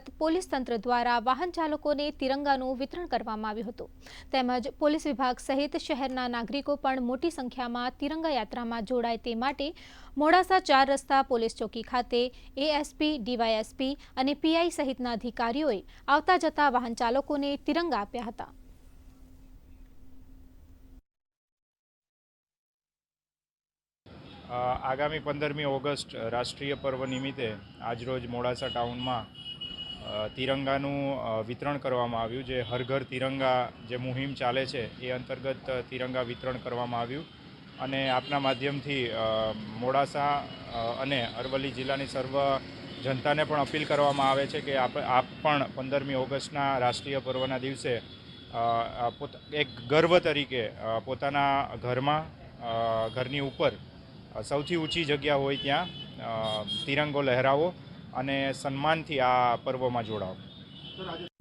Police તંત્ર દ્વારા વાહન ચાલકોને તિરંગાનું વિતરણ કરવામાં આવ્યું હતું. તેમજ પોલીસ વિભાગ સહિત શહેરના નાગરિકો પણ મોટી સંખ્યામાં તિરંગા યાત્રામાં જોડાય તે માટે મોડાસા ચાર રસ્તા પોલીસ ચોકી ખાતે એએસપી ડીવાયએસપી અને પીઆઈ સહિતના અધિકારીઓએ આવતા જતા વાહન ચાલકોને તિરંગા આપ્યા હતા. આગામી પંદરમી ઓગસ્ટ રાષ્ટ્રીય પર્વ નિમિત્તે આજરોજ મોડાસા ટાઉનમાં તિરંગાનું વિતરણ કરવામાં આવ્યું જે હર ઘર તિરંગા જે મુહિમ ચાલે છે, એ અંતર્ગત તિરંગા વિતરણ કરવામાં આવ્યું. અને આપના માધ્યમથી મોડાસા અને અરવલ્લી જિલ્લાની સર્વ જનતાને પણ અપીલ કરવામાં આવે છે કે આપ આપ પણ પંદરમી ઓગસ્ટના રાષ્ટ્રીય પર્વના દિવસે પોત, એક ગર્વ તરીકે પોતાના ઘરમાં ઘરની ઉપર સૌથી ઊંચી જગ્યા હોય ત્યાં તિરંગો લહેરાવો. અને સન્માનથી આ પર્વમાં જોડાવો